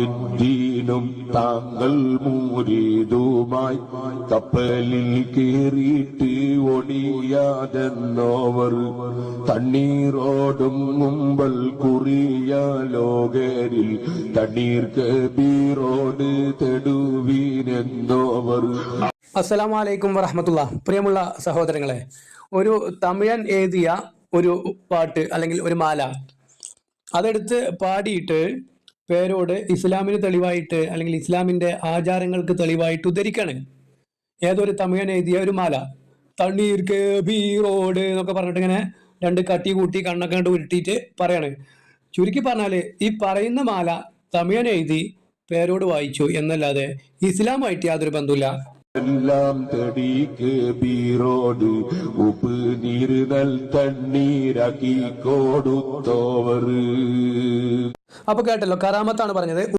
മുഹിദ്ദീനും താങ്കൾ മൂരീതുമായി. കപ്പലിൽ കേറിയിട്ട് ഒടിയാതെന്നോവർ. തണ്ണീരോടും മുമ്പൽ കുറിയ ലോകരിൽ. തണ്ണീർ കബീറോട് തെടുവീനെന്നോവർ. അസ്സലാമു അലൈക്കും വറഹമത്തുള്ള. പ്രിയമുള്ള സഹോദരങ്ങളെ ഒരു തമിഴൻ എഴുതിയ ഒരു പാട്ട് അല്ലെങ്കിൽ ഒരു മാല അതെടുത്ത് പാടിയിട്ട് പേരോട് ഇസ്ലാമിന് തെളിവായിട്ട് അല്ലെങ്കിൽ ഇസ്ലാമിന്റെ ആചാരങ്ങൾക്ക് തെളിവായിട്ട് ഉദ്ധരിക്കാണ്. ഏതൊരു തമിഴൻ എഴുതിയ ഒരു മാല. തണ്ണീർ കബീറോട് എന്നൊക്കെ പറഞ്ഞിട്ട് ഇങ്ങനെ രണ്ട് കട്ടി കൂട്ടി കണ്ണൊക്കെ കണ്ട് ഉരുട്ടിയിട്ട് പറയാണ്. ചുരുക്കി പറഞ്ഞാൽ ഈ പറയുന്ന മാല തമിഴൻ എഴുതി പേരോട് വായിച്ചു എന്നല്ലാതെ ഇസ്ലാമായിട്ട് യാതൊരു ബന്ധമില്ല എല്ലാം തടിക്ക് ബീറോട് ഉപ്പ് നീരുതൽ തണ്ണീരാക്കി കൊടുത്തോവർ. അപ്പൊ കേട്ടല്ലോ കറാമത്താണ് പറഞ്ഞത്.